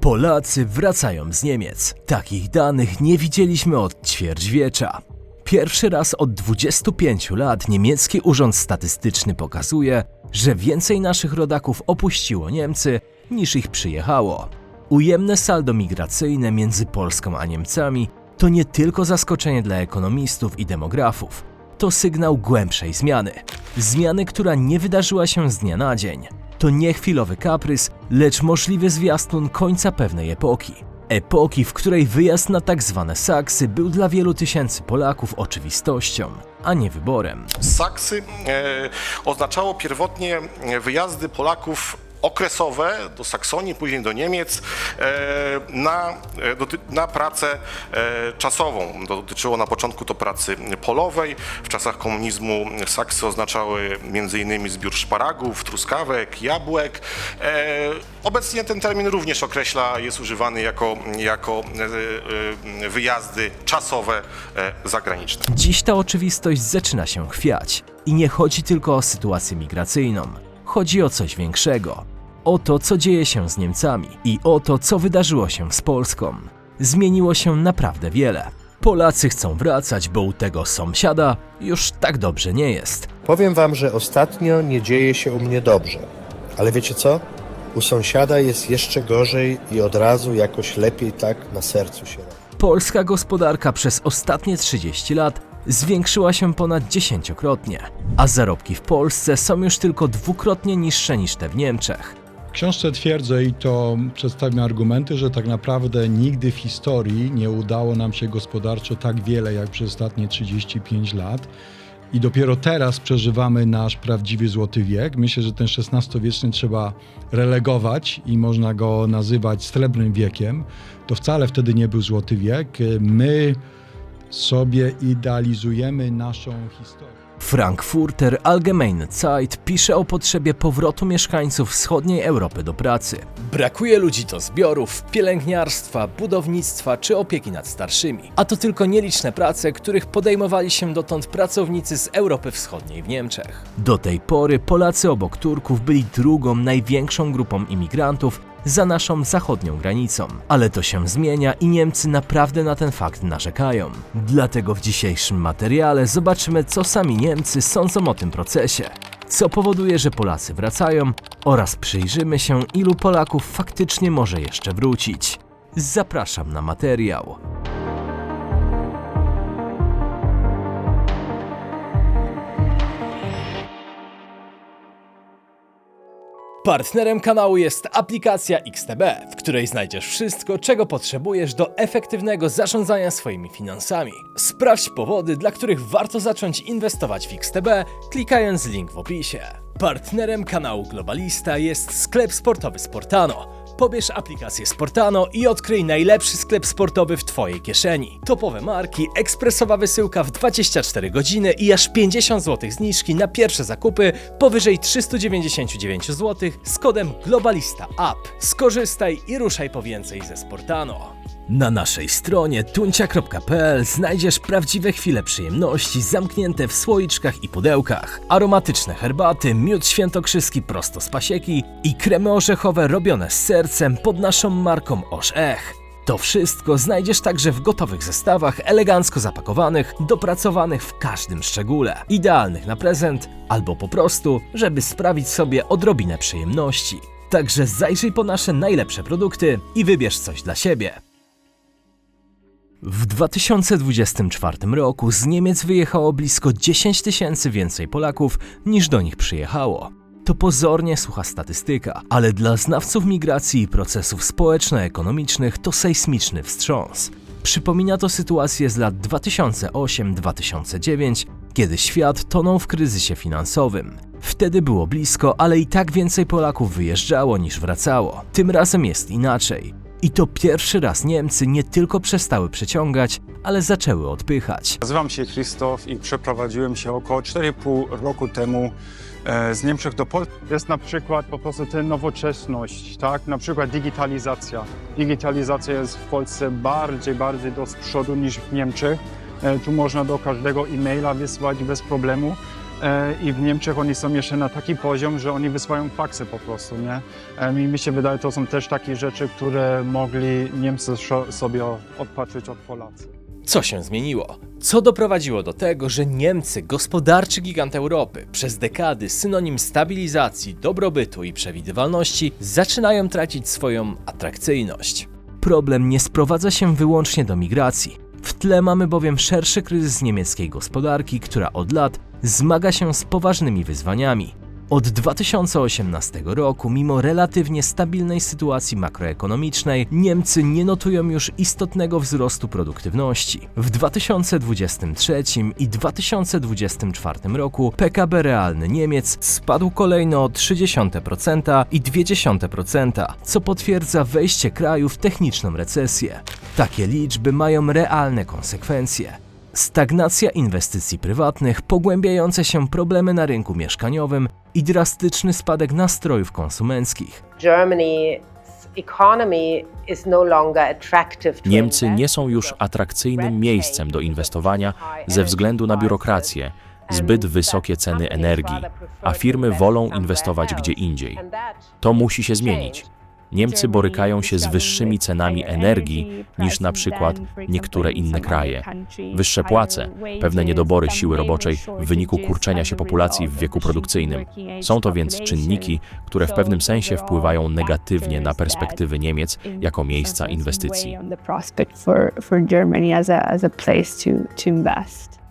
Polacy wracają z Niemiec. Takich danych nie widzieliśmy od ćwierćwiecza. Pierwszy raz od 25 lat niemiecki urząd statystyczny pokazuje, że więcej naszych rodaków opuściło Niemcy niż ich przyjechało. Ujemne saldo migracyjne między Polską a Niemcami to nie tylko zaskoczenie dla ekonomistów i demografów, to sygnał głębszej zmiany. Zmiany, która nie wydarzyła się z dnia na dzień. To nie chwilowy kaprys, lecz możliwy zwiastun końca pewnej epoki. Epoki, w której wyjazd na tak zwane saksy był dla wielu tysięcy Polaków oczywistością, a nie wyborem. Saksy e, oznaczało pierwotnie wyjazdy Polaków okresowe do Saksonii, później do Niemiec e, na, e, na pracę e, czasową. Dotyczyło na początku to pracy polowej. W czasach komunizmu saksy oznaczały m.in. zbiór szparagów, truskawek, jabłek. Obecnie ten termin również określa, jest używany jako, jako wyjazdy czasowe zagraniczne. Dziś ta oczywistość zaczyna się chwiać. I nie chodzi tylko o sytuację migracyjną. Chodzi o coś większego. O to, co dzieje się z Niemcami i o to, co wydarzyło się z Polską. Zmieniło się naprawdę wiele. Polacy chcą wracać, bo u tego sąsiada już tak dobrze nie jest. Powiem wam, że ostatnio nie dzieje się u mnie dobrze. Ale wiecie co? U sąsiada jest jeszcze gorzej i od razu jakoś lepiej tak na sercu się robi. Polska gospodarka przez ostatnie 30 lat zwiększyła się ponad dziesięciokrotnie, a zarobki w Polsce są już tylko dwukrotnie niższe niż te w Niemczech. W książce twierdzę i to przedstawiam argumenty, że tak naprawdę nigdy w historii nie udało nam się gospodarczo tak wiele jak przez ostatnie 35 lat. I dopiero teraz przeżywamy nasz prawdziwy złoty wiek. Myślę, że ten XVI-wieczny trzeba relegować i można go nazywać srebrnym wiekiem. To wcale wtedy nie był złoty wiek. My sobie idealizujemy naszą historię. Frankfurter Allgemeine Zeit pisze o potrzebie powrotu mieszkańców wschodniej Europy do pracy. Brakuje ludzi do zbiorów, pielęgniarstwa, budownictwa czy opieki nad starszymi. A to tylko nieliczne prace, których podejmowali się dotąd pracownicy z Europy Wschodniej w Niemczech. Do tej pory Polacy obok Turków byli drugą największą grupą imigrantów za naszą zachodnią granicą. Ale to się zmienia i Niemcy naprawdę na ten fakt narzekają. Dlatego w dzisiejszym materiale zobaczymy, co sami Niemcy sądzą o tym procesie. Co powoduje, że Polacy wracają oraz przyjrzymy się, ilu Polaków faktycznie może jeszcze wrócić. Zapraszam na materiał. Partnerem kanału jest aplikacja XTB, w której znajdziesz wszystko, czego potrzebujesz do efektywnego zarządzania swoimi finansami. Sprawdź powody, dla których warto zacząć inwestować w XTB, klikając link w opisie. Partnerem kanału Globalista jest sklep sportowy Sportano. Pobierz aplikację Sportano i odkryj najlepszy sklep sportowy w Twojej kieszeni. Topowe marki, ekspresowa wysyłka w 24 godziny i aż 50 zł zniżki na pierwsze zakupy powyżej 399 zł z kodem Globalista App. Skorzystaj i ruszaj po więcej ze Sportano. Na naszej stronie tuncia.pl znajdziesz prawdziwe chwile przyjemności zamknięte w słoiczkach i pudełkach, aromatyczne herbaty, miód świętokrzyski prosto z pasieki i kremy orzechowe robione z sercem pod naszą marką Osz Ech. To wszystko znajdziesz także w gotowych zestawach, elegancko zapakowanych, dopracowanych w każdym szczególe, idealnych na prezent albo po prostu, żeby sprawić sobie odrobinę przyjemności. Także zajrzyj po nasze najlepsze produkty i wybierz coś dla siebie. W 2024 roku z Niemiec wyjechało blisko 10 tysięcy więcej Polaków niż do nich przyjechało. To pozornie sucha statystyka, ale dla znawców migracji i procesów społeczno-ekonomicznych to sejsmiczny wstrząs. Przypomina to sytuację z lat 2008-2009, kiedy świat tonął w kryzysie finansowym. Wtedy było blisko, ale i tak więcej Polaków wyjeżdżało niż wracało. Tym razem jest inaczej. I to pierwszy raz Niemcy nie tylko przestały przeciągać, ale zaczęły odpychać. Nazywam się Krzysztof i przeprowadziłem się około 4,5 roku temu e, z Niemczech do Polski. Jest na przykład po prostu ta nowoczesność, tak? Na przykład digitalizacja. Digitalizacja jest w Polsce bardziej, bardziej do przodu niż w Niemczech. E, Tu można do każdego e-maila wysłać bez problemu. E, I w Niemczech oni są jeszcze na taki poziom, że oni wysyłają faksy po prostu, nie? E, Mi mi się wydaje, to są też takie rzeczy, które mogli Niemcy sobie odpatrzyć od Polacy. Co się zmieniło? Co doprowadziło do tego, że Niemcy, gospodarczy gigant Europy, przez dekady synonim stabilizacji, dobrobytu i przewidywalności, zaczynają tracić swoją atrakcyjność? Problem nie sprowadza się wyłącznie do migracji. W tle mamy bowiem szerszy kryzys niemieckiej gospodarki, która od lat zmaga się z poważnymi wyzwaniami. Od 2018 roku, mimo relatywnie stabilnej sytuacji makroekonomicznej, Niemcy nie notują już istotnego wzrostu produktywności. W 2023 i 2024 roku PKB realny Niemiec spadł kolejno o 0,3% i 0,2%, co potwierdza wejście kraju w techniczną recesję. Takie liczby mają realne konsekwencje. Stagnacja inwestycji prywatnych, pogłębiające się problemy na rynku mieszkaniowym i drastyczny spadek nastrojów konsumenckich. No Niemcy nie są już atrakcyjnym miejscem do inwestowania ze względu na biurokrację, zbyt wysokie ceny energii, a firmy wolą inwestować gdzie indziej. To musi się zmienić. Niemcy borykają się z wyższymi cenami energii niż na przykład niektóre inne kraje. Wyższe płace, pewne niedobory siły roboczej w wyniku kurczenia się populacji w wieku produkcyjnym. Są to więc czynniki, które w pewnym sensie wpływają negatywnie na perspektywy Niemiec jako miejsca inwestycji.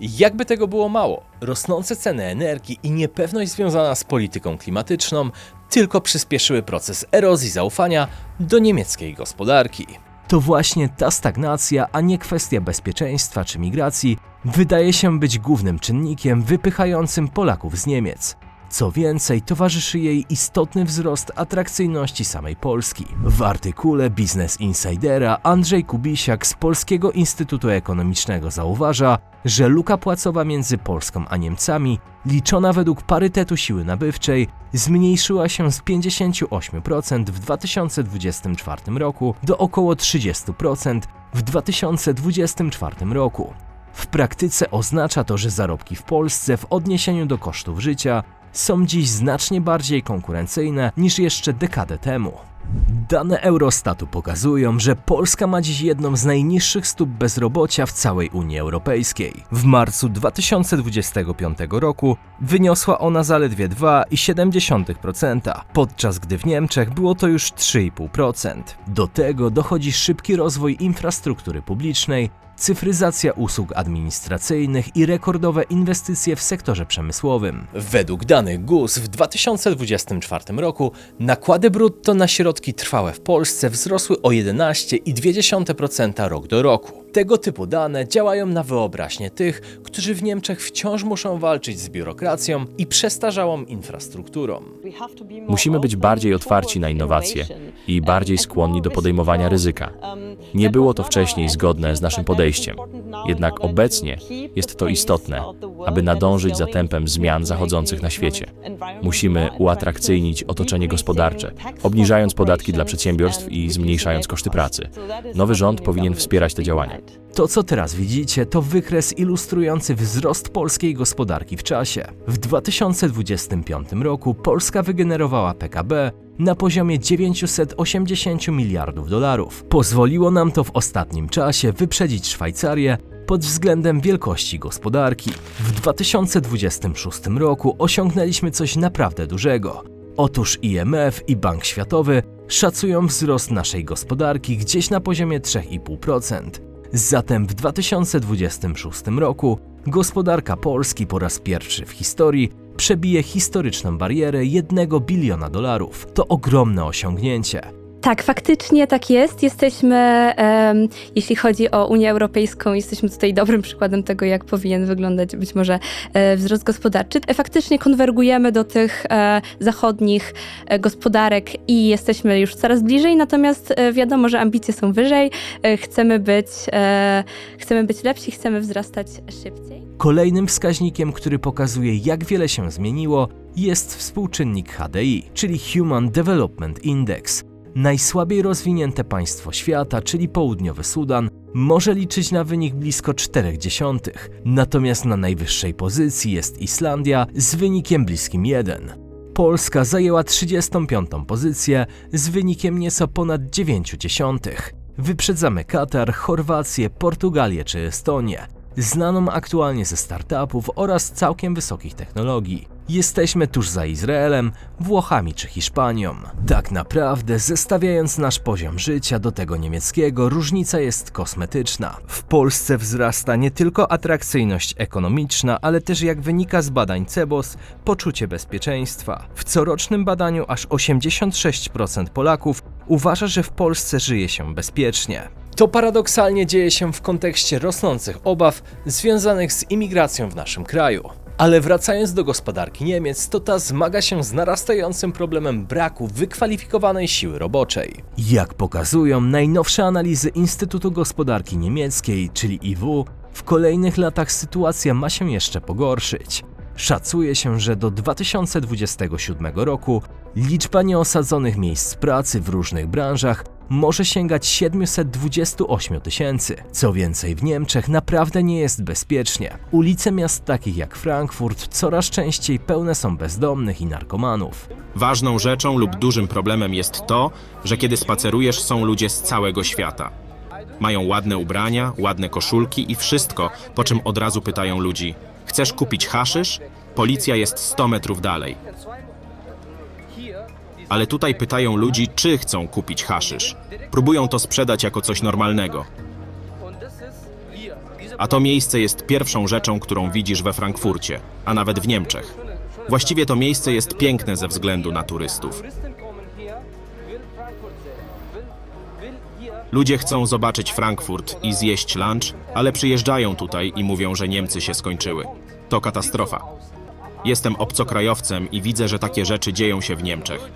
Jakby tego było mało, rosnące ceny energii i niepewność związana z polityką klimatyczną tylko przyspieszyły proces erozji zaufania do niemieckiej gospodarki. To właśnie ta stagnacja, a nie kwestia bezpieczeństwa czy migracji, wydaje się być głównym czynnikiem wypychającym Polaków z Niemiec. Co więcej, towarzyszy jej istotny wzrost atrakcyjności samej Polski. W artykule Business Insidera Andrzej Kubisiak z Polskiego Instytutu Ekonomicznego zauważa, że luka płacowa między Polską a Niemcami, liczona według parytetu siły nabywczej, zmniejszyła się z 58% w 2024 roku do około 30% w 2024 roku. W praktyce oznacza to, że zarobki w Polsce w odniesieniu do kosztów życia są dziś znacznie bardziej konkurencyjne niż jeszcze dekadę temu. Dane Eurostatu pokazują, że Polska ma dziś jedną z najniższych stóp bezrobocia w całej Unii Europejskiej. W marcu 2025 roku wyniosła ona zaledwie 2,7%, podczas gdy w Niemczech było to już 3,5%. Do tego dochodzi szybki rozwój infrastruktury publicznej, cyfryzacja usług administracyjnych i rekordowe inwestycje w sektorze przemysłowym. Według danych GUS w 2024 roku nakłady brutto na środki trwałe w Polsce wzrosły o 11,2% rok do roku. Tego typu dane działają na wyobraźnię tych, którzy w Niemczech wciąż muszą walczyć z biurokracją i przestarzałą infrastrukturą. Musimy być bardziej otwarci na innowacje i bardziej skłonni do podejmowania ryzyka. Nie było to wcześniej zgodne z naszym podejściem, jednak obecnie jest to istotne, aby nadążyć za tempem zmian zachodzących na świecie. Musimy uatrakcyjnić otoczenie gospodarcze, obniżając podatki dla przedsiębiorstw i zmniejszając koszty pracy. Nowy rząd powinien wspierać te działania. To, co teraz widzicie, to wykres ilustrujący wzrost polskiej gospodarki w czasie. W 2025 roku Polska wygenerowała PKB na poziomie 980 miliardów dolarów. Pozwoliło nam to w ostatnim czasie wyprzedzić Szwajcarię pod względem wielkości gospodarki. W 2026 roku osiągnęliśmy coś naprawdę dużego. Otóż IMF i Bank Światowy szacują wzrost naszej gospodarki gdzieś na poziomie 3,5%. Zatem w 2026 roku gospodarka Polski po raz pierwszy w historii przebije historyczną barierę 1 biliona dolarów. To ogromne osiągnięcie. Tak, faktycznie tak jest. Jesteśmy, em, jeśli chodzi o Unię Europejską, jesteśmy tutaj dobrym przykładem tego, jak powinien wyglądać być może e, wzrost gospodarczy. E, Faktycznie konwergujemy do tych e, zachodnich e, gospodarek i jesteśmy już coraz bliżej, natomiast e, wiadomo, że ambicje są wyżej. Chcemy być, chcemy być lepsi, chcemy wzrastać szybciej. Kolejnym wskaźnikiem, który pokazuje, jak wiele się zmieniło, jest współczynnik HDI, czyli Human Development Index. Najsłabiej rozwinięte państwo świata, czyli południowy Sudan, może liczyć na wynik blisko 0,4, natomiast na najwyższej pozycji jest Islandia z wynikiem bliskim 1. Polska zajęła 35. pozycję z wynikiem nieco ponad 0,9. Wyprzedzamy Katar, Chorwację, Portugalię czy Estonię, znaną aktualnie ze startupów oraz całkiem wysokich technologii. Jesteśmy tuż za Izraelem, Włochami czy Hiszpanią. Tak naprawdę, zestawiając nasz poziom życia do tego niemieckiego, różnica jest kosmetyczna. W Polsce wzrasta nie tylko atrakcyjność ekonomiczna, ale też jak wynika z badań CEBOS, poczucie bezpieczeństwa. W corocznym badaniu aż 86% Polaków uważa, że w Polsce żyje się bezpiecznie. To paradoksalnie dzieje się w kontekście rosnących obaw związanych z imigracją w naszym kraju. Ale wracając do gospodarki Niemiec, to ta zmaga się z narastającym problemem braku wykwalifikowanej siły roboczej. Jak pokazują najnowsze analizy Instytutu Gospodarki Niemieckiej, czyli IW, w kolejnych latach sytuacja ma się jeszcze pogorszyć. Szacuje się, że do 2027 roku liczba nieosadzonych miejsc pracy w różnych branżach może sięgać 728 tysięcy. Co więcej, w Niemczech naprawdę nie jest bezpiecznie. Ulice miast takich jak Frankfurt coraz częściej pełne są bezdomnych i narkomanów. Ważną rzeczą lub dużym problemem jest to, że kiedy spacerujesz, są ludzie z całego świata. Mają ładne ubrania, ładne koszulki i wszystko, po czym od razu pytają ludzi: Chcesz kupić haszysz? Policja jest 100 metrów dalej. Ale tutaj pytają ludzi, czy chcą kupić haszysz. Próbują to sprzedać jako coś normalnego. A to miejsce jest pierwszą rzeczą, którą widzisz we Frankfurcie, a nawet w Niemczech. Właściwie to miejsce jest piękne ze względu na turystów. Ludzie chcą zobaczyć Frankfurt i zjeść lunch, ale przyjeżdżają tutaj i mówią, że Niemcy się skończyły. To katastrofa. Jestem obcokrajowcem i widzę, że takie rzeczy dzieją się w Niemczech.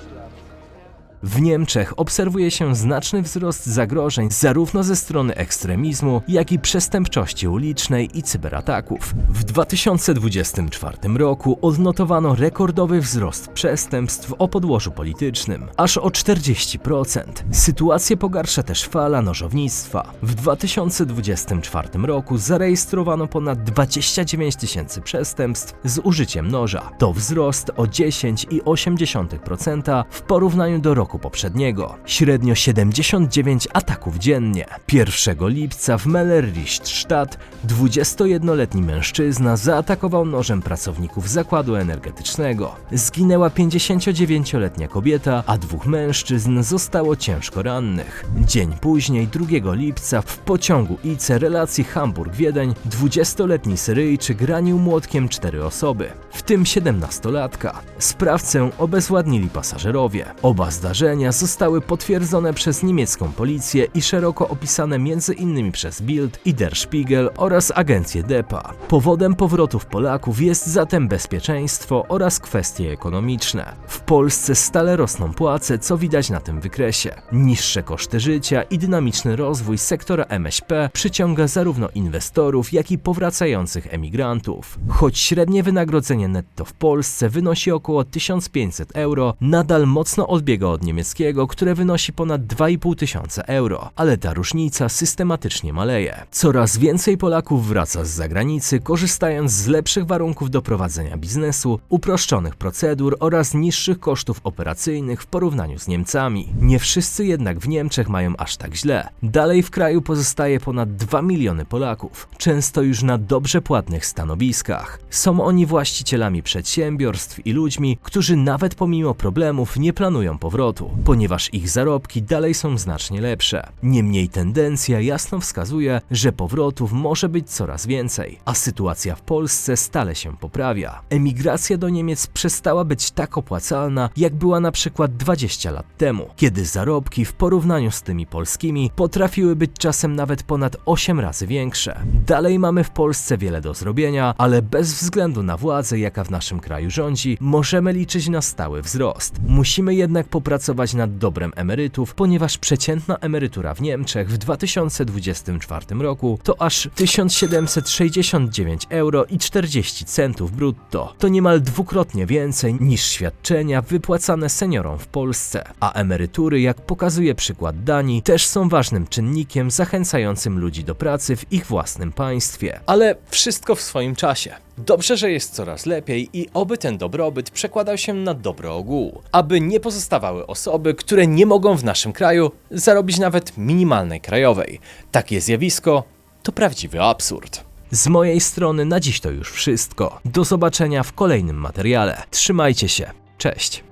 W Niemczech obserwuje się znaczny wzrost zagrożeń zarówno ze strony ekstremizmu, jak i przestępczości ulicznej i cyberataków. W 2024 roku odnotowano rekordowy wzrost przestępstw o podłożu politycznym, aż o 40%. Sytuację pogarsza też fala nożownictwa. W 2024 roku zarejestrowano ponad 29 tysięcy przestępstw z użyciem noża. To wzrost o 10,8% w porównaniu do roku poprzedniego. Średnio 79 ataków dziennie. 1 lipca w Mellerrichtstadt 21-letni mężczyzna zaatakował nożem pracowników zakładu energetycznego. Zginęła 59-letnia kobieta, a dwóch mężczyzn zostało ciężko rannych. Dzień później, 2 lipca, w pociągu IC relacji Hamburg-Wiedeń 20-letni Syryjczyk ranił młotkiem cztery osoby, w tym 17-latka. Sprawcę obezwładnili pasażerowie. Oba zdarzenia zostały potwierdzone przez niemiecką policję i szeroko opisane m.in. przez Bild i Der Spiegel oraz agencję DEPA. Powodem powrotów Polaków jest zatem bezpieczeństwo oraz kwestie ekonomiczne. W Polsce stale rosną płace, co widać na tym wykresie. Niższe koszty życia i dynamiczny rozwój sektora MŚP przyciąga zarówno inwestorów, jak i powracających emigrantów. Choć średnie wynagrodzenie netto w Polsce wynosi około 1500 euro, nadal mocno odbiega od niemieckiego, które wynosi ponad 2,5 tysiąca euro, ale ta różnica systematycznie maleje. Coraz więcej Polaków wraca z zagranicy, korzystając z lepszych warunków do prowadzenia biznesu, uproszczonych procedur oraz niższych kosztów operacyjnych w porównaniu z Niemcami. Nie wszyscy jednak w Niemczech mają aż tak źle. Dalej w kraju pozostaje ponad 2 miliony Polaków, często już na dobrze płatnych stanowiskach. Są oni właścicielami przedsiębiorstw i ludźmi, którzy nawet pomimo problemów nie planują powrotu, ponieważ ich zarobki dalej są znacznie lepsze. Niemniej tendencja jasno wskazuje, że powrotów może być coraz więcej, a sytuacja w Polsce stale się poprawia. Emigracja do Niemiec przestała być tak opłacalna, jak była na przykład 20 lat temu, kiedy zarobki w porównaniu z tymi polskimi potrafiły być czasem nawet ponad 8 razy większe. Dalej mamy w Polsce wiele do zrobienia, ale bez względu na władzę, jaka w naszym kraju rządzi, możemy liczyć na stały wzrost. Musimy jednak popracować pracować nad dobrem emerytów, ponieważ przeciętna emerytura w Niemczech w 2024 roku to aż 1769 euro i 40 centów brutto. To niemal dwukrotnie więcej niż świadczenia wypłacane seniorom w Polsce. A emerytury, jak pokazuje przykład Danii, też są ważnym czynnikiem zachęcającym ludzi do pracy w ich własnym państwie. Ale wszystko w swoim czasie. Dobrze, że jest coraz lepiej i oby ten dobrobyt przekładał się na dobro ogółu. Aby nie pozostawały osoby, które nie mogą w naszym kraju zarobić nawet minimalnej krajowej. Takie zjawisko to prawdziwy absurd. Z mojej strony na dziś to już wszystko. Do zobaczenia w kolejnym materiale. Trzymajcie się. Cześć.